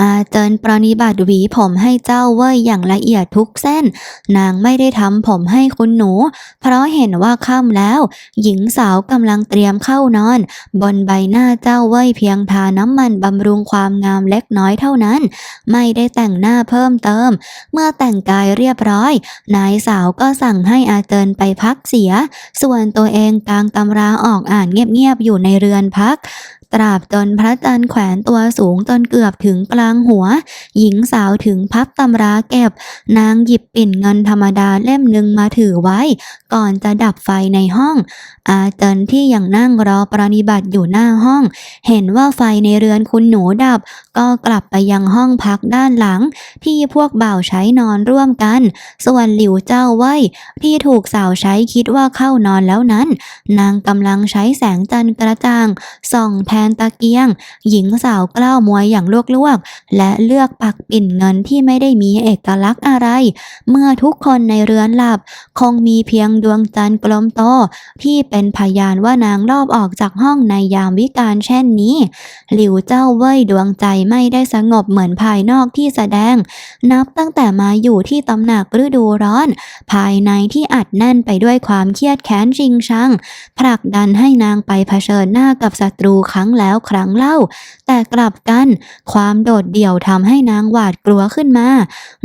อาเจินปรนิบัติหวีผมให้เจ้าเว้ยอย่างละเอียดทุกเส้น นางไม่ได้ทำผมให้คุณหนู เพราะเห็นว่าค่ำแล้ว หญิงสาวกำลังเตรียมเข้านอน บนใบหน้าเจ้าเว้ยเพียงทาน้ำมันบำรุงความงามเล็กน้อยเท่านั้น ไม่ได้แต่งหน้าเพิ่มเติม เมื่อแต่งกายเรียบร้อย นายสาวก็สั่งให้อาเจินไปพักเสีย ส่วนตัวเองกางตำราออกอ่านเงียบๆอยู่ในเรือนพัก ตราบจนพระจันทร์แขวนตัวสูงจนเกือบถึงกลางหัว หญิงสาวถึงพับตำราเก็บ นางหยิบปิ่นเงินธรรมดาเล่มหนึ่งมาถือไว้ ก่อนจะดับไฟในห้อง อาเจินที่ยังนั่งรอปรนิบัติอยู่หน้าห้อง เห็นว่าไฟในเรือนคุณหนูดับ ก็กลับไปยังห้องพักด้านหลัง ที่พวกบ่าวใช้นอนร่วมกัน ส่วนหลิวเจ้าเว่ยที่ถูกสาวใช้คิดว่าเข้านอนแล้วนั้น นางกำลังใช้แสงจันทร์กระจ่างส่องแทนตะเกียง หญิงสาวกล้าวมวยอย่างลวกๆ และเลือกปักปิ่นเงินที่ไม่ได้มีเอกลักษณ์อะไร เมื่อทุกคนในเรือนหลับ คงมีเพียงดวงจันทร์กลมโต ที่เป็นพยานว่านางรอบออกจากห้องในยามวิกาลเช่นนี้ หลิวเจ้าเว่ยดวงใจไม่ได้สงบเหมือนภายนอกที่แสดง นับตั้งแต่มาอยู่ที่ตำหนักฤดูร้อน ภายในที่อัดแน่นไปด้วยความเครียดแค้นจริงชังผลักดันให้นางไปเผชิญหน้ากับศัตรูครั้งแล้วครั้งเล่า แต่กลับกันความโดดเดี่ยวทำให้นางหวาดกลัวขึ้นมา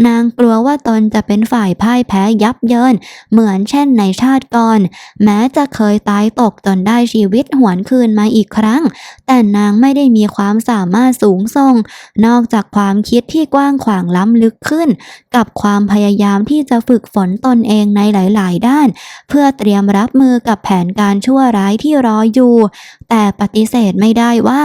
นางกลัวว่าตนจะเป็นฝ่ายพ่ายแพ้ยับเยิน เหมือนเช่นในชาติก่อน แม้จะเคยตายตกจนได้ชีวิตหวนคืนมาอีกครั้ง แต่นางไม่ได้มีความสามารถสูงส่ง นอกจากความคิดที่กว้างขวางล้ำลึกขึ้น กับความพยายามที่จะฝึกฝนตนเองในหลาย ๆ ด้าน เพื่อเตรียมรับมือกับแผนการชั่วร้ายที่รออยู่ แต่ปฏิเสธไม่ได้ว่า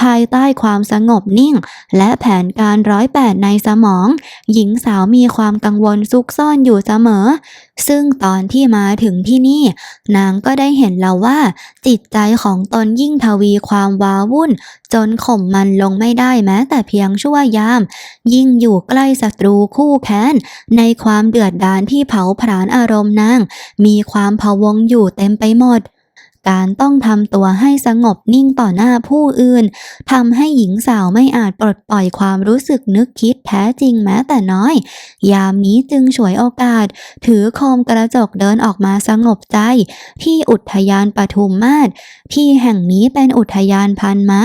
ภายใต้ความสงบนิ่ง และแผนการร้อยแปดในสมอง หญิงสาวมีความกังวลซุกซ่อนอยู่เสมอ ซึ่งตอนที่มาถึงที่นี่ นางก็ได้เห็นแล้วว่า จิตใจของตนยิ่งทวีความว้าวุ่น จนข่มมันลงไม่ได้แม้แต่เพียงชั่วยาม ยิ่งอยู่ใกล้ศัตรูคู่แค้น ในความเดือดดาลที่เผาผลาญอารมณ์นาง มีความพะวงอยู่เต็มไปหมด การต้องทำตัวให้สงบนิ่งต่อหน้าผู้อื่นทำให้หญิงสาวไม่อาจปลดปล่อยความรู้สึกนึกคิดแท้จริงแม้แต่น้อย ยามนี้จึงฉวยโอกาส ถือโคมกระจกเดินออกมาสงบใจ ที่อุทยานปทุมมาศที่แห่งนี้เป็นอุทยานพันไม้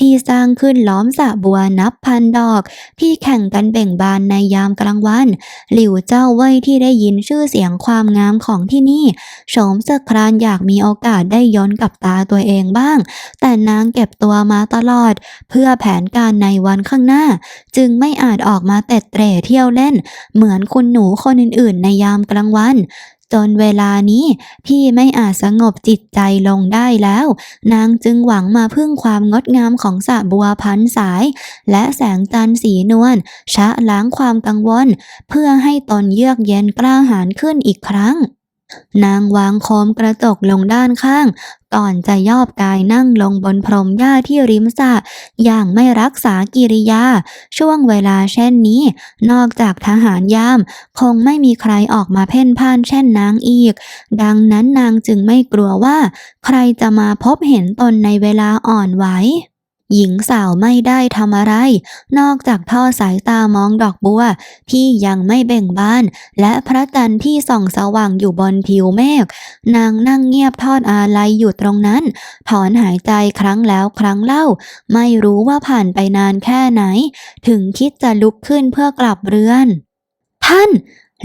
ที่สร้างขึ้นล้อมสระบัวนับพันดอก ที่แข่งกันเบ่งบานในยามกลางวัน หลิวเจ้าเว่ยที่ได้ยินชื่อเสียงความงามของที่นี่โฉมสะครานอยากมีโอกาสได้ย้อนกับตาตัวเองบ้าง แต่นางเก็บตัวมาตลอด เพื่อแผนการในวันข้างหน้า จึงไม่อาจออกมาเตะเตร่เที่ยวเล่น เหมือนคุณหนูคนอื่นๆ ในยามกลางวันจนเวลานี้ที่ไม่อาจสงบจิตใจลงได้แล้ว นางจึงหวังมาพึ่งความงดงามของสระบัวพันสาย และแสงจันทร์สีนวลชะล้างความกังวล เพื่อให้ตนเยือกเย็นกล้าหาญขึ้นอีกครั้ง นางวางโคมกระจกลงด้านข้าง ก่อนจะยอบกายนั่งลงบนพรมหญ้าที่ริมสระอย่างไม่รักษากิริยา ช่วงเวลาเช่นนี้ นอกจากทหารยาม คงไม่มีใครออกมาเพ่นพ่านเช่นนางอีก ดังนั้นนางจึงไม่กลัวว่า ใครจะมาพบเห็นตนในเวลาอ่อนไหว หญิงสาวไม่ได้ทำอะไร นอกจากทอดสายตามองดอกบัว ที่ยังไม่เบ่งบาน และพระจันทร์ที่ส่องสว่างอยู่บนทิวเมฆนางนั่งเงียบทอดอาลัยอยู่ตรงนั้น ถอนหายใจครั้งแล้วครั้งเล่า ไม่รู้ว่าผ่านไปนานแค่ไหน ถึงคิดจะลุกขึ้นเพื่อกลับเรือน ท่าน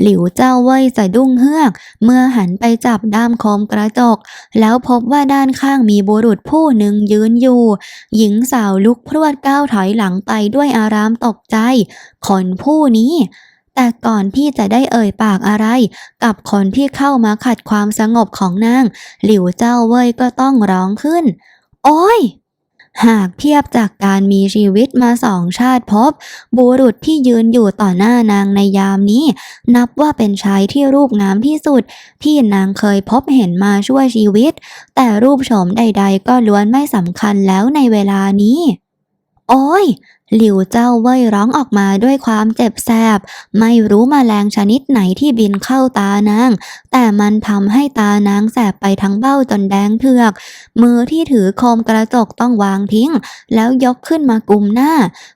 หลิวเจ้าเว่ยสะดุ้งเฮือก เมื่อหันไปจับด้ามคมกระจก แล้วพบว่าด้านข้างมีบุรุษผู้หนึ่งยืนอยู่ หญิงสาวลุกพรวดก้าวถอยหลังไปด้วยอารามตกใจ คนผู้นี้ แต่ก่อนที่จะได้เอ่ยปากอะไร กับคนที่เข้ามาขัดความสงบของนาง หลิวเจ้าเว่ยก็ต้องร้องขึ้น โอ้ย หากเทียบจากการมีชีวิตมาสองชาติพบ บุรุษที่ยืนอยู่ต่อหน้านางในยามนี้ นับว่าเป็นชายที่รูปงามที่สุด ที่นางเคยพบเห็นมาช่วยชีวิต แต่รูปโฉมใด ๆ ก็ล้วนไม่สำคัญแล้วในเวลานี้ โอ้ย หลิวเจ้าเว่ยร้องออกมาด้วยความเจ็บแสบ ไม่รู้มแมลงชนิดไหนที่บินเข้าตานาง แต่มันทำให้ตานางแสบไปทั้งเบ้าจนแดงเถือก มือที่ถือโคมกระจกต้องวางทิ้ง แล้วยกขึ้นมากุมหน้า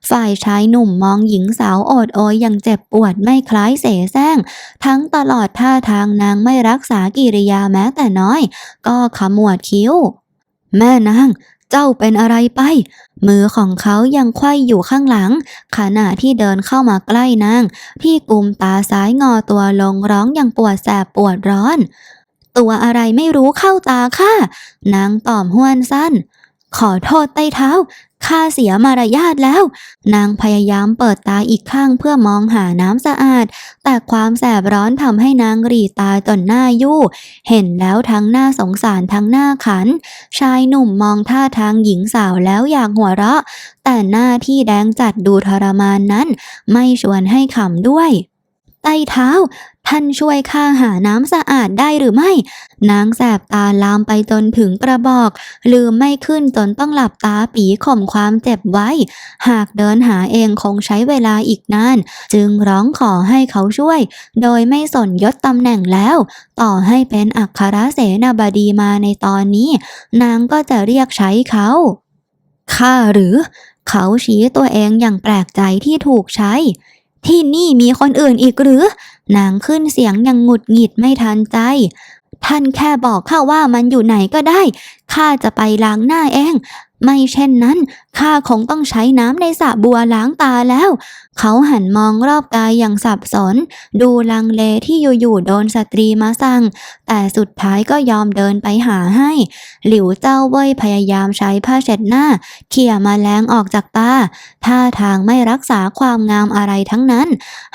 ฝ่ายชายหนุ่มมองหญิงสาวโอดโอยอย่างเจ็บปวดไม่คล้ายเสแสร้ง ทั้งตลอดท่าทางนางไม่รักษากิริยาแม้แต่น้อย ก็ขมวดคิ้ว แม่นาง เจ้าเป็นอะไรไป มือของเขายังไขว้อยู่ข้างหลัง ขณะที่เดินเข้ามาใกล้นาง ที่กลุ่มตาซ้ายงอตัวลงร้องอย่างปวดแสบปวดร้อน ตัวอะไรไม่รู้เข้าตาข้านางตอบห้วนสั้น ขอโทษใต้เท้า ข้าเสียมารยาทแล้ว นางพยายามเปิดตาอีกข้างเพื่อมองหาน้ำสะอาด แต่ความแสบร้อนทำให้นางหรีตาจนหน้ายู่ เห็นแล้วทั้งหน้าสงสารทั้งหน้าขัน ชายหนุ่มมองท่าทางหญิงสาวแล้วอยากหัวเราะ แต่หน้าที่แดงจัดดูทรมานนั้น ไม่ชวนให้ขำด้วยใต้เท้า ท่านช่วยข้าหาน้ำสะอาดได้หรือไม่ นางแสบตาลามไปจนถึงกระบอก ลืมไม่ขึ้นจนต้องหลับตาปีข่มความเจ็บไว้ หากเดินหาเองคงใช้เวลาอีกนาน จึงร้องขอให้เขาช่วย โดยไม่สนยศตำแหน่งแล้ว ต่อให้เป็นอัครเสนาบดีมาในตอนนี้ นางก็จะเรียกใช้เขาข้าหรือ เขาชี้ตัวเองอย่างแปลกใจที่ถูกใช้ ที่นี่มีคนอื่นอีกหรือ นางขึ้นเสียงยังหงุดหงิดไม่ทันใจ ท่านแค่บอกข้าว่ามันอยู่ไหนก็ได้ ข้าจะไปล้างหน้าเอง ไม่เช่นนั้น ข้าคงต้องใช้น้ำในสระบัวล้างตาแล้ว เขาหันมองรอบกายอย่างสับสน ดูลังเลที่อยู่ๆโดนสตรีมาสั่ง แต่สุดท้ายก็ยอมเดินไปหาให้ หลิวเจ้าเว่ยพยายามใช้ผ้าเช็ดหน้า เขี่ยมาแรงออกจากตาท่าทางไม่รักษาความงามอะไรทั้งนั้น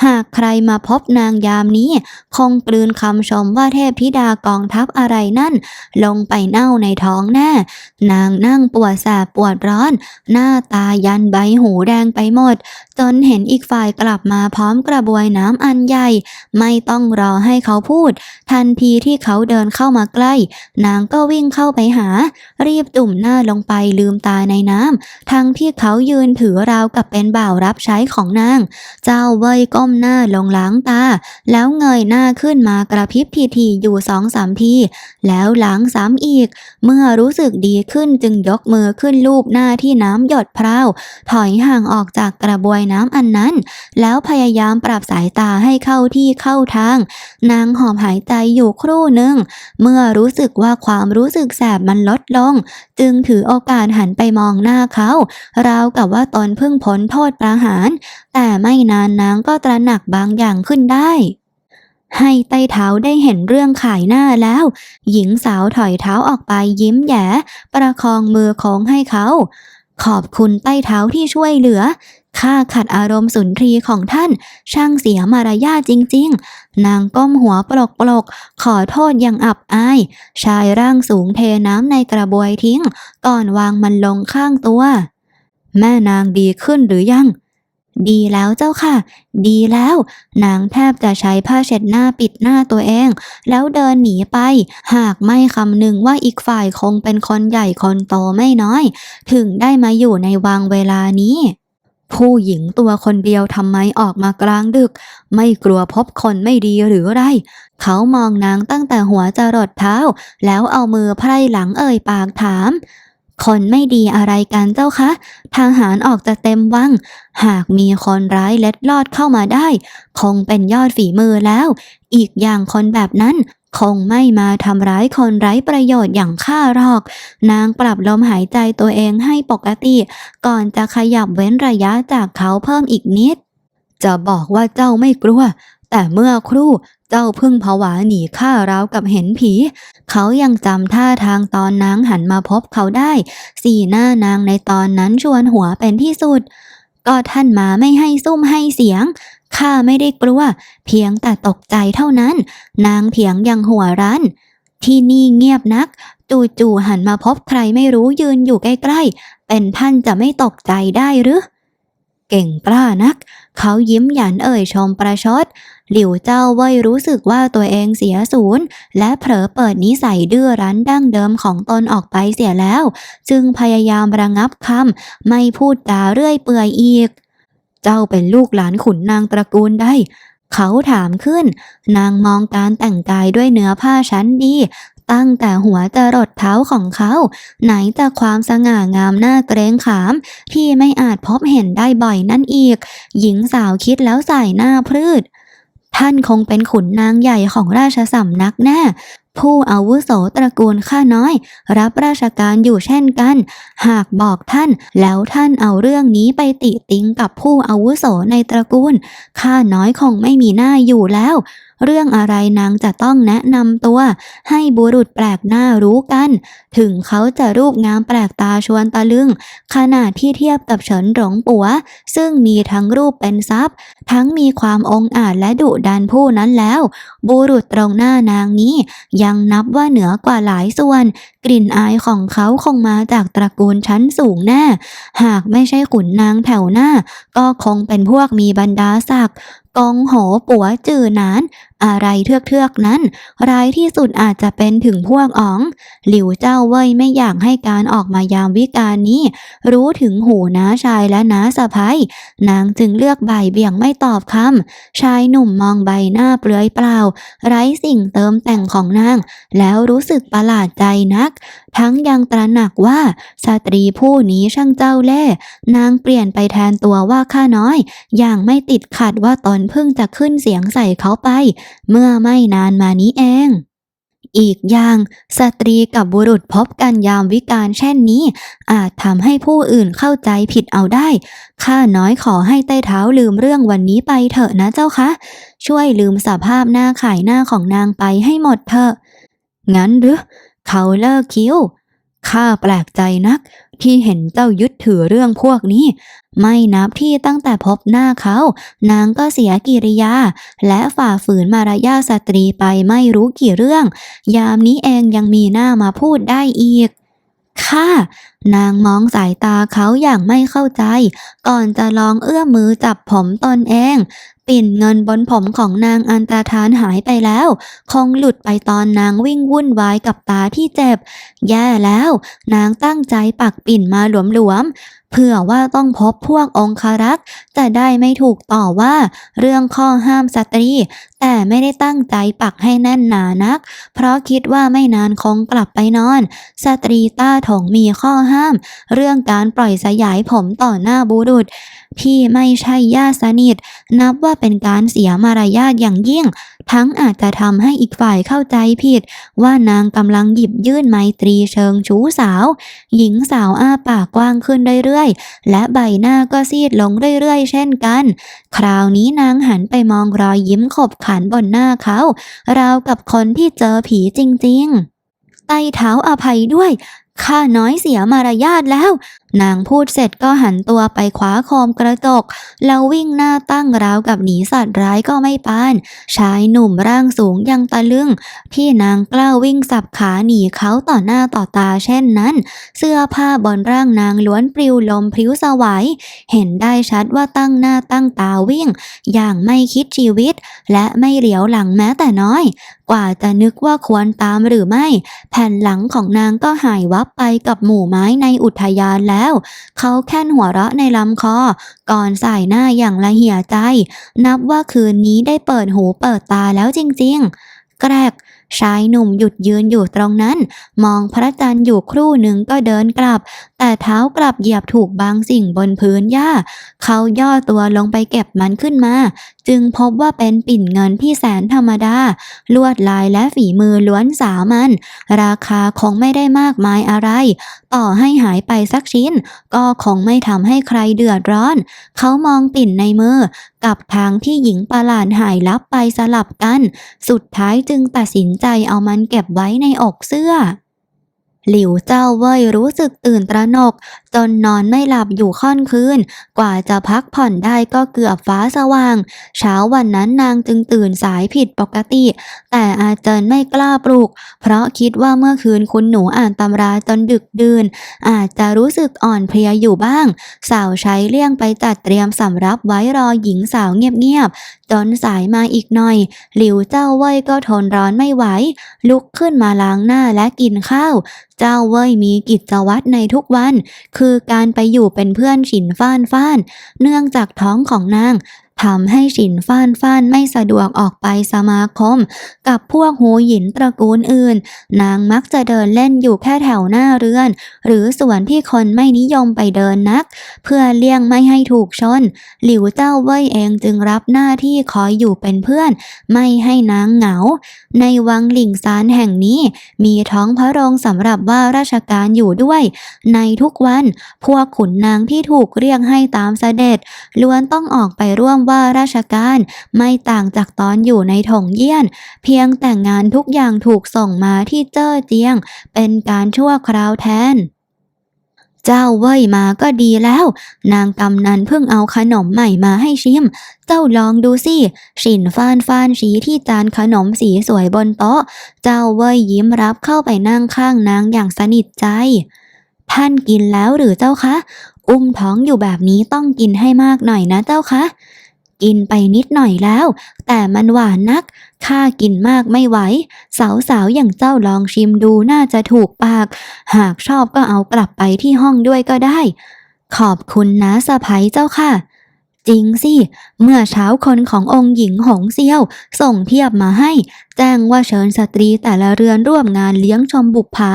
หากใครมาพบนางยามนี้ คงกลืนคำชมว่าเทพธิดากองทัพอะไรนั่น ลงไปเน่าในท้องแน่นางนั่งปวดแสบปวดร้อน หน้าตายันใบหูแดงไปหมด จนเห็นอีกฝ่ายกลับมาพร้อมกระบวยน้ำอันใหญ่ ไม่ต้องรอให้เขาพูด ทันทีที่เขาเดินเข้ามาใกล้ นางก็วิ่งเข้าไปหา รีบตุ่มหน้าลงไปลืมตาในน้ำทั้งที่เขายืนถือราวกับเป็นบ่าวรับใช้ของนาง เจ้าเว่ยก้มหน้าลงล้างตา แล้วเงยหน้าขึ้นมากระพริบทีๆอยู่สองสามที แล้วล้างซ้ำอีก เมื่อรู้สึกดีขึ้นจึงยกมือขึ้นลูบหน้าที่น้ำหยดพราว ถอยห่างออกจากกระบวยน้ำอันนั้นแล้วพยายามปรับสายตาให้เข้าที่เข้าทาง นางหอบหายใจอยู่ครู่หนึ่ง เมื่อรู้สึกว่าความรู้สึกแสบมันลดลง จึงถือโอกาสหันไปมองหน้าเขา ราวกับว่าตนเพิ่งพ้นโทษประหาร แต่ไม่นานนางก็ตระหนักบางอย่างขึ้นได้ให้ไต้เท้าได้เห็นเรื่องขายหน้าแล้ว หญิงสาวถอยเท้าออกไปยิ้มแย่ประคองมือโค้งให้เขา ขอบคุณใต้เท้าที่ช่วยเหลือ ข้าขัดอารมณ์สุนทรีของท่าน ช่างเสียมารยาทจริง ๆ นางก้มหัวปลกปลกขอโทษอย่างอับอาย ชายร่างสูงเทน้ำในกระบวยทิ้ง ก่อนวางมันลงข้างตัว แม่นางดีขึ้นหรือยังดีแล้วเจ้าค่ะ ดีแล้ว นางแทบจะใช้ผ้าเช็ดหน้าปิดหน้าตัวเอง แล้วเดินหนีไป หากไม่คำนึงว่าอีกฝ่ายคงเป็นคนใหญ่คนโตไม่น้อย ถึงได้มาอยู่ในวังเวลานี้ ผู้หญิงตัวคนเดียวทำไมออกมากลางดึก ไม่กลัวพบคนไม่ดีหรือไร เขามองนางตั้งแต่หัวจรดเท้า แล้วเอามือไพร่หลังเอ่ยปากถาม คนไม่ดีอะไรกันเจ้าคะ ทาหารออกจะเต็มวัง หากมีคนร้ายเล็ดลอดเข้ามาได้ คงเป็นยอดฝีมือแล้ว อีกอย่างคนแบบนั้น คงไม่มาทำร้ายคนไร้ประโยชน์อย่างข้าหรอก นางปรับลมหายใจตัวเองให้ปกติ ก่อนจะขยับเว้นระยะจากเขาเพิ่มอีกนิด จะบอกว่าเจ้าไม่กลัว แต่เมื่อครู่เจ้าเพึ่งผวาหนีข้าร้าวกับเห็นผี เขายังจำท่าทางตอนนางหันมาพบเขาได้ สีหน้านางในตอนนั้นชวนหัวเป็นที่สุดก็ท่านมาไม่ให้ซุ่มให้เสียง ข้าไม่ได้กลัว เพียงแต่ตกใจเท่านั้น นางเถียงยังหัวรั้น ที่นี่เงียบนัก จู่ๆหันมาพบใครไม่รู้ยืนอยู่ใกล้ๆ เป็นท่านจะไม่ตกใจได้หรือ เก่งกล้านัก เขายิ้มหยันเอ่ยชมประชด หลิวเจ้าเว่ยรู้สึกว่าตัวเองเสียศูนย์ และเผลอเปิดนิสัยดื้อรั้นดั้งเดิมของตนออกไปเสียแล้ว จึงพยายามระงับคำไม่พูดจาเรื่อยเปื่อยอีก เจ้าเป็นลูกหลานขุนนางตระกูลได้ เขาถามขึ้น นางมองการแต่งกายด้วยเนื้อผ้าชั้นดี ตั้งแต่หัวจรดเท้าของเขา ไหนจะความสง่างามหน้าเกรงขาม ที่ไม่อาจพบเห็นได้บ่อยนั่นอีก หญิงสาวคิดแล้วใส่หน้าพืดท่านคงเป็นขุนนางใหญ่ของราชสำนักแน่ ผู้อาวุโสตระกูลข้าน้อย รับราชการอยู่เช่นกัน หากบอกท่านแล้วท่านเอาเรื่องนี้ไปติติงกับผู้อาวุโสในตระกูลข้าน้อยคงไม่มีหน้าอยู่แล้ว เรื่องอะไรนางจะต้องแนะนำตัว ให้บุรุษแปลกหน้ารู้กัน ถึงเขาจะรูปงามแปลกตาชวนตะลึง ขนาดที่เทียบกับเฉินหลงปัว ซึ่งมีทั้งรูปเป็นทรัพย์ ทั้งมีความองอาจและดุดันผู้นั้นแล้ว บุรุษตรงหน้านางนี้ ยังนับว่าเหนือกว่าหลายส่วน กลิ่นอายของเขาคงมาจากตระกูลชั้นสูงแน่ หากไม่ใช่ขุนนางแถวหน้า ก็คงเป็นพวกมีบรรดาศักดิ์ กองโหปัวจื่อนานอะไรเทือกๆนั้น ร้ายที่สุดอาจจะเป็นถึงพวกอ๋อง หลิวเจ้าเว่ยไม่อยากให้การออกมายามวิการนี้ รู้ถึงหูน้าชายและน้าสะพ้ยนางจึงเลือกใบเบี่ยงไม่ตอบคำชายหนุ่มมองใบหน้าเปลือยเปล่า ไร้สิ่งเติมแต่งของนาง แล้วรู้สึกประหลาดใจนัก ทั้งยังตระหนักว่าสตรีผู้นี้ช่างเจ้าเล่ นางเปลี่ยนไปแทนตัวว่าข้าน้อย อย่างไม่ติดขัดว่าตนเพิ่งจะขึ้นเสียงใส่เขาไป เมื่อไม่นานมานี้เอง อีกอย่างสตรีกับบุรุษพบกันยามวิการเช่นนี้ อาจทำให้ผู้อื่นเข้าใจผิดเอาได้ ข้าน้อยขอให้ใต้เท้าลืมเรื่องวันนี้ไปเถอะนะเจ้าคะ ช่วยลืมสภาพหน้าขายหน้าของนางไปให้หมดเถอะ งั้นหรือเขาเลิกคิ้วข้าแปลกใจนัก ที่เห็นเจ้ายึดถือเรื่องพวกนี้ ไม่นับที่ตั้งแต่พบหน้าเขา นางก็เสียกิริยา และฝ่าฝืนมารยาสตรีไปไม่รู้กี่เรื่อง ยามนี้เองยังมีหน้ามาพูดได้อีกค่ะ นางมองสายตาเขาอย่างไม่เข้าใจ ก่อนจะลองเอื้อมมือจับผมตนเองปิ่นเงินบนผมของนางอันตรธานหายไปแล้ว คงหลุดไปตอนนางวิ่งวุ่นวายกับตาที่เจ็บ แย่แล้ว นางตั้งใจปักปิ่นมาหลวมๆเพื่อว่าต้องพบพวกองคารักษ์จะได้ไม่ถูกต่อว่า เรื่องข้อห้ามสตรี แต่ไม่ได้ตั้งใจปักให้แน่นหนานัก เพราะคิดว่าไม่นานคงกลับไปนอน สตรีต้าถงมีข้อห้าม เรื่องการปล่อยสยายผมต่อหน้าบุรุษ ที่ไม่ใช่ญาติสนิท นับว่าเป็นการเสียมารยาทอย่างยิ่ง ทั้งอาจจะทำให้อีกฝ่ายเข้าใจผิด ว่านางกำลังหยิบยื่นไมตรีเชิงชู้สาว หญิงสาวอ้าปากกว้างขึ้นเรื่อยๆ และใบหน้าก็ซีดลงเรื่อยๆ เช่นกัน คราวนี้นางหันไปมองรอยยิ้มขบขันบนหน้าเขา ราวกับคนที่เจอผีจริง ๆไต้เท้าอาภัยด้วย ข้าน้อยเสียมารยาทแล้ว นางพูดเสร็จก็หันตัวไปคว้าโคมกระจก แล้ววิ่งหน้าตั้งราวกับหนีสัตว์ร้ายก็ไม่ปาน ชายหนุ่มร่างสูงยังตะลึง ที่นางกล้าวิ่งสับขาหนีเขาต่อหน้าต่อตาเช่นนั้น เสื้อผ้าบนร่างนางล้วนปลิวลมพริ้วสวายเห็นได้ชัดว่าตั้งหน้าตั้งตาวิ่ง อย่างไม่คิดชีวิต และไม่เหลียวหลังแม้แต่น้อย กว่าจะนึกว่าควรตามหรือไม่ แผ่นหลังของนางก็หายวับไปกับหมู่ไม้ในอุทยานแล้ว เขาแค่นหัวเราะในลำคอ ก่อนสายหน้าอย่างละเหี่ยใจ นับว่าคืนนี้ได้เปิดหูเปิดตาแล้วจริงๆ แกรก ชายหนุ่มหยุดยืนอยู่ตรงนั้น มองพระจันทร์อยู่ครู่หนึ่งก็เดินกลับ แต่เท้ากลับเหยียบถูกบางสิ่งบนพื้นหญ้า เขาย่อตัวลงไปเก็บมันขึ้นมา จึงพบว่าเป็นปิ่นเงินที่แสนธรรมดา ลวดลายและฝีมือล้วนสามัญราคาคงไม่ได้มากมายอะไร ต่อให้หายไปสักชิ้น ก็คงไม่ทำให้ใครเดือดร้อน เขามองปิ่นในมือกับทางที่หญิงประหลาดหายลับไปสลับกัน สุดท้ายจึงตัดสินใจใจเอามันเก็บไว้ในอกเสื้อ หลิวเจ้าเว่ยรู้สึกตื่นตระหนก จนนอนไม่หลับอยู่ค่อนคืน กว่าจะพักผ่อนได้ก็เกือบฟ้าสว่าง เช้าวันนั้นนางจึงตื่นสายผิดปกติ แต่อาเจินไม่กล้าปลุก เพราะคิดว่าเมื่อคืนคุณหนูอ่านตำราจนดึกดื่น อาจจะรู้สึกอ่อนเพลียอยู่บ้าง สาวใช้เลี่ยงไปจัดเตรียมสำรับไว้รอหญิงสาวเงียบๆ จนสายมาอีกหน่อย หลิวเจ้าเว่ยก็ทนร้อนไม่ไหว ลุกขึ้นมาล้างหน้าและกินข้าว เจ้าเว่ยมีกิจวัตรในทุกวัน คือการไปอยู่เป็นเพื่อนฉินฟ้านฟ้าน เนื่องจากท้องของนาง ทำให้ฉินฟ้านฟ้านไม่สะดวกออกไปสมาคม กับพวกหูหยินตระกูลอื่น นางมักจะเดินเล่นอยู่แค่แถวหน้าเรือน หรือส่วนที่คนไม่นิยมไปเดินนัก เพื่อเลี่ยงไม่ให้ถูกชน หลิวเจ้าเว่ยเองจึงรับหน้าที่คอยอยู่เป็นเพื่อน ไม่ให้นางเหงา ในวังหลิงซานแห่งนี้ มีท้องพระโรงสำหรับว่าราชการอยู่ด้วย ในทุกวันพวกขุนนางที่ถูกเรียกให้ตามเสด็จล้วนต้องออกไปร่วมว่าราชการไม่ต่างจากตอนอยู่ในถงเยี่ยน เพียงแต่งานทุกอย่างถูกส่งมาที่เจ้อเจียง เป็นการชั่วคราวแทนเจ้าเว่ยมาก็ดีแล้ว นางกำนันเพิ่งเอาขนมใหม่มาให้ชิม เจ้าลองดูสิฉินฟานฟานชี้ที่จานขนมสีสวยบนโต๊ะ เจ้าเว่ยยิ้มรับเข้าไปนั่งข้างนางอย่างสนิทใจ ท่านกินแล้วหรือเจ้าคะ อุ้มท้องอยู่แบบนี้ต้องกินให้มากหน่อยนะเจ้าคะ กินไปนิดหน่อยแล้ว แต่มันหวานนัก ข้ากินมากไม่ไหว สาวๆอย่างเจ้าลองชิมดูน่าจะถูกปาก หากชอบก็เอากลับไปที่ห้องด้วยก็ได้ ขอบคุณนะสะพ้ยเจ้าค่ะ จริงสิ เมื่อเช้าคนขององค์หญิงหงเซียว ส่งเทียบมาให้ แจ้งว่าเชิญสตรีแต่ละเรือนร่วมงานเลี้ยงชมบุปผา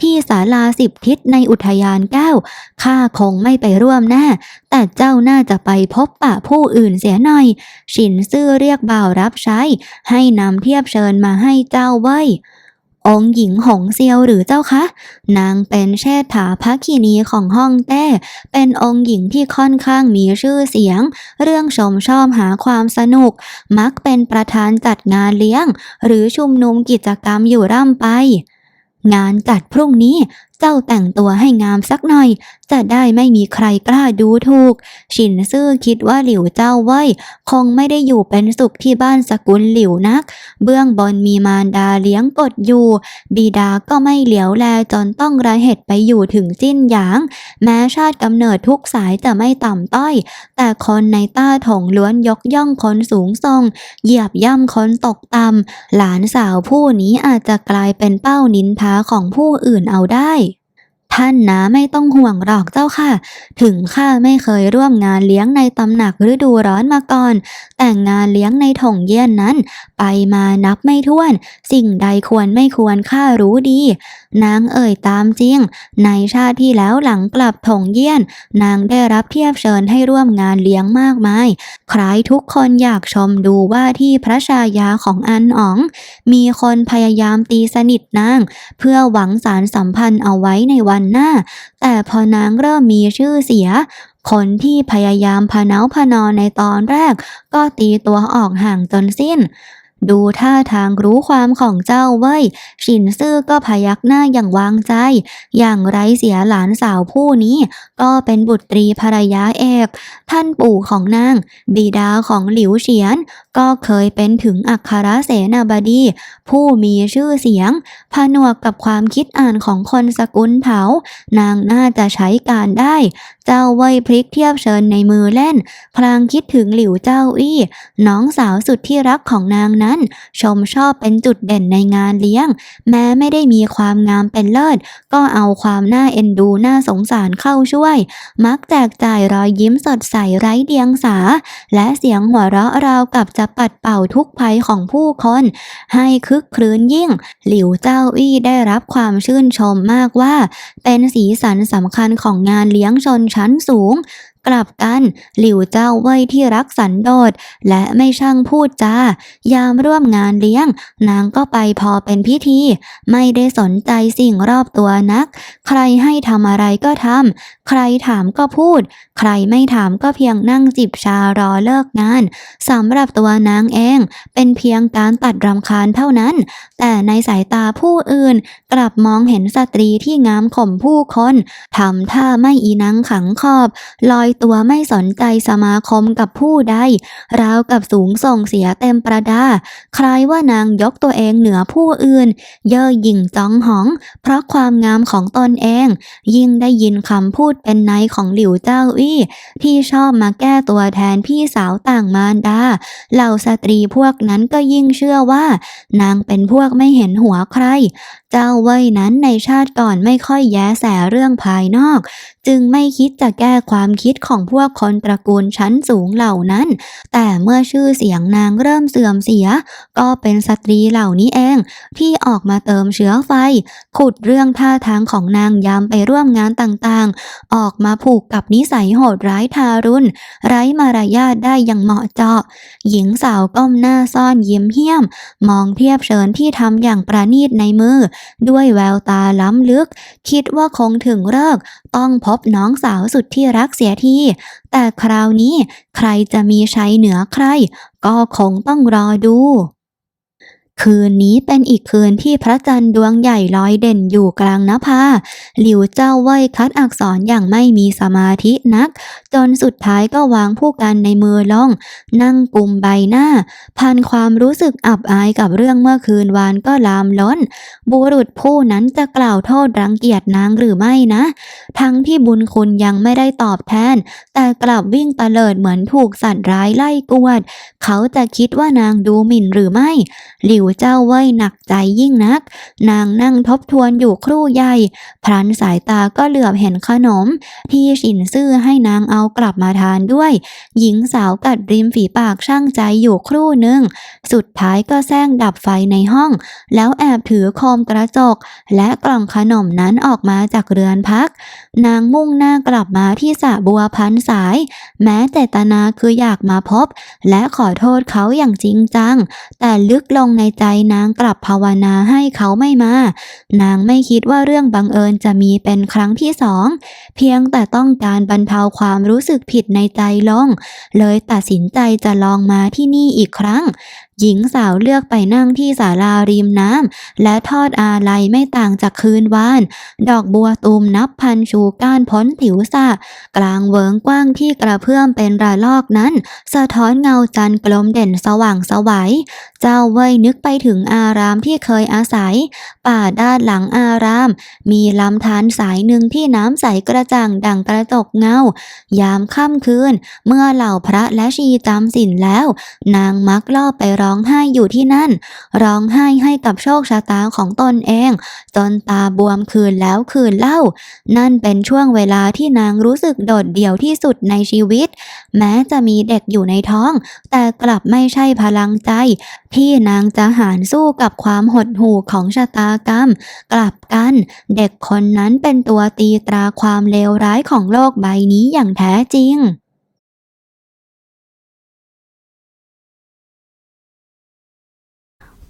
ที่ศาลาสิบทิศในอุทยานแก้วข้าคงไม่ไปร่วมแน่แต่เจ้าน่าจะไปพบปะผู้อื่นเสียหน่อย ฉินซื่อเรียกบ่าวรับใช้ ให้นำเทียบเชิญมาให้เจ้าไว้ องค์หญิงหงเซียวหรือเจ้าคะ นางเป็นเชษฐาภคินีของห้องแต้ เป็นองค์หญิงที่ค่อนข้างมีชื่อเสียง เรื่องชมชอบหาความสนุก มักเป็นประธานจัดงานเลี้ยง หรือชุมนุมกิจกรรมอยู่ร่ำไปงานจัดพรุ่งนี้ เจ้าแต่งตัวให้งามสักหน่อย จะได้ไม่มีใครกล้าดูถูกฉินซื่อคิดว่าหลิวเจ้าเว่ยคงไม่ได้อยู่เป็นสุขที่บ้านสกุลหลิวนัก เบื้องบนมีมารดาเลี้ยงกดอยู่ บิดาก็ไม่เหลียวแลจนต้องระเหตุไปอยู่ถึงสิ้นหยาง แม้ชาติกำเนิดทุกสายจะไม่ต่ำต้อย แต่คนในต้าถงล้วนยกย่องคนสูงส่ง เหยียบย่ำคนตกต่ำหลานสาวผู้นี้อาจจะกลายเป็นเป้านินทาของผู้อื่นเอาได้ ท่านนะไม่ต้องห่วงหรอกเจ้าค่ะ ถึงข้าไม่เคยร่วมงานเลี้ยงในตำหนักฤดูร้อนมาก่อน แต่งานเลี้ยงในถงเยี่ยนนั้น ไปมานับไม่ถ้วน สิ่งใดควรไม่ควรข้ารู้ดี นางเอ่ยตามจริง ในชาติที่แล้วหลังกลับถงเยี่ยน นางได้รับเทียบเชิญให้ร่วมงานเลี้ยงมากมาย ใครทุกคนอยากชมดูว่าที่พระชายาของอันอ๋อง มีคนพยายามตีสนิทนาง เพื่อหวังสารสัมพันธ์เอาไว้ในวันหน้า แต่พอนางเริ่มมีชื่อเสีย คนที่พยายามพเนาพนอในตอนแรก ก็ตีตัวออกห่างจนสิ้น ดูท่าทางรู้ความของเจ้าเว้ยฉินซื่อก็พยักหน้าอย่างวางใจ อย่างไร้เสียหลานสาวผู้นี้ ก็เป็นบุตรีภรรยาเอก ท่านปู่ของนาง บิดาของหลิวเฉียน ก็เคยเป็นถึงอัครเสนาบดี ผู้มีชื่อเสียง ผนวกกับความคิดอ่านของคนสกุลเถานางน่าจะใช้การได้ เจ้าเว่ยพลิกเทียบเชิญในมือเล่น พลางคิดถึงหลิวเจ้าอี้น้องสาวสุดที่รักของนางนั้น ชมชอบเป็นจุดเด่นในงานเลี้ยง แม้ไม่ได้มีความงามเป็นเลิศ ก็เอาความน่าเอ็นดูน่าสงสารเข้าช่วย มักแจกจ่ายรอยยิ้มสดใสไร้เดียงสา และเสียงหัวเราะราวกับจะปัดเป่าทุกภัยของผู้คน ให้คึกครื้นยิ่ง หลิวเจ้าอี้ได้รับความชื่นชมมากว่า เป็นสีสันสำคัญของงานเลี้ยงชนชั้นสูง กลับกันหลิวเจ้าเว่ยที่รักสันโดษและไม่ช่างพูดจายามร่วมงานเลี้ยง นางก็ไปพอเป็นพิธี ไม่ได้สนใจสิ่งรอบตัวนัก ใครให้ทำอะไรก็ทำใครถามก็พูด ใครไม่ถามก็เพียงนั่งจิบชารอเลิกงานสำหรับตัวนางเอง เป็นเพียงการตัดรำคาญเท่านั้น แต่ในสายตาผู้อื่น กลับมองเห็นสตรีที่งามข่มผู้คนทำท่าไม่อีนังขังขอบ ลอยตัวไม่สนใจสมาคมกับผู้ใด ราวกับสูงส่งเสียเต็มประดา ใคล้ายว่านางยกตัวเองเหนือผู้อื่น เย่อหยิ่งจ้องหอง เพราะความงามของตนเอง ยิ่งได้ยินคำพูดเป็นในของหลิวเจ้าอี้ที่ชอบมาแก้ตัวแทนพี่สาวต่างมารดา เหล่าสตรีพวกนั้นก็ยิ่งเชื่อว่า นางเป็นพวกไม่เห็นหัวใคร เจ้าเว่ยนั้นในชาติก่อนไม่ค่อยแย้แสเรื่องภายนอก จึงไม่คิดจะแก้ความคิดของพวกคนตระกูลชั้นสูงเหล่านั้น แต่เมื่อชื่อเสียงนางเริ่มเสื่อมเสีย ก็เป็นสตรีเหล่านี้เอง ที่ออกมาเติมเชื้อไฟ ขุดเรื่องท่าทางของนางยามไปร่วมงานต่างๆ ออกมาผูกกับนิสัยโหดร้ายทารุณ ไร้มารยาทได้อย่างเหมาะเจาะ หญิงสาวก้มหน้าซ่อนยิ้มเหี้ยม มองเทียบเชิญที่ทำอย่างประณีตในมือ ด้วยแววตาล้ำลึก คิดว่าคงถึงเลิก ต้องพบน้องสาวสุดที่รักเสียทีแต่คราวนี้ใครจะมีชัยเหนือใคร ก็คงต้องรอดู คืนนี้เป็นอีกคืนที่พระจันทร์ดวงใหญ่ลอยเด่นอยู่กลางนภาหลิวเจ้าเว่ยคัดอักษรอย่างไม่มีสมาธินัก จนสุดท้ายก็วางผู้กันในมือลอง นั่งกุมใบหน้า พันความรู้สึกอับอายกับเรื่องเมื่อคืนวานก็ลามล้น บุรุษผู้นั้นจะกล่าวโทษรังเกียจนางหรือไม่นะ ทั้งที่บุญคุณยังไม่ได้ตอบแทน แต่กลับวิ่งตะเลิดเหมือนถูกสัตว์ร้ายไล่กวด เขาจะคิดว่านางดูหมิ่นหรือไม่ หลิวเจ้าเว่ยหนักใจยิ่งนัก นางนั่งทบทวนอยู่ครู่ใหญ่ พลันสายตาก็เหลือบเห็นขนม ที่ฉินซื่อให้นางเอากลับมาทานด้วย หญิงสาวกัดริมฝีปากช่างใจอยู่ครู่หนึ่ง สุดท้ายก็แซงดับไฟในห้อง แล้วแอบถือโคมกระจก และกล่องขนมนั้นออกมาจากเรือนพัก นางมุ่งหน้ากลับมาที่สระบัวพันสาย แม้เจตนาคืออยากมาพบ และขอโทษเขาอย่างจริงจัง แต่ลึกลงในใจนางกลับภาวนาให้เขาไม่มา นางไม่คิดว่าเรื่องบังเอิญจะมีเป็นครั้งที่สอง เพียงแต่ต้องการบรรเทาความรู้สึกผิดในใจลง เลยตัดสินใจจะลองมาที่นี่อีกครั้ง หญิงสาวเลือกไปนั่งที่ศาลาริมน้ำและทอดอาลัยไม่ต่างจากคืนวาน ดอกบัวตูมนับพันชูก้านพ้นผิวสะกลางเวิงกว้างที่กระเพื่อมเป็นระลอกนั้น สะท้อนเงาจันทร์กลมเด่นสว่างสวัย เจ้าเว่ยนึกไปถึงอารามที่เคยอาศัย ป่าด้านหลังอาราม มีลำธารสายหนึ่งที่น้ำใสกระจ่างดั่งกระจกเงา ยามค่ำคืน เมื่อเหล่าพระและชีจำศีลแล้ว นางมักลอบไปร้องไห้อยู่ที่นั่น ร้องไห้ให้กับโชคชะตาของตนเอง จนตาบวมคืนแล้วคืนเล่า นั่นเป็นช่วงเวลาที่นางรู้สึกโดดเดี่ยวที่สุดในชีวิต แม้จะมีเด็กอยู่ในท้อง แต่กลับไม่ใช่พลังใจ ที่นางจะหารสู้กับความหดหู่ของชะตากรรม กลับกัน เด็กคนนั้นเป็นตัวตีตราความเลวร้ายของโลกใบนี้อย่างแท้จริง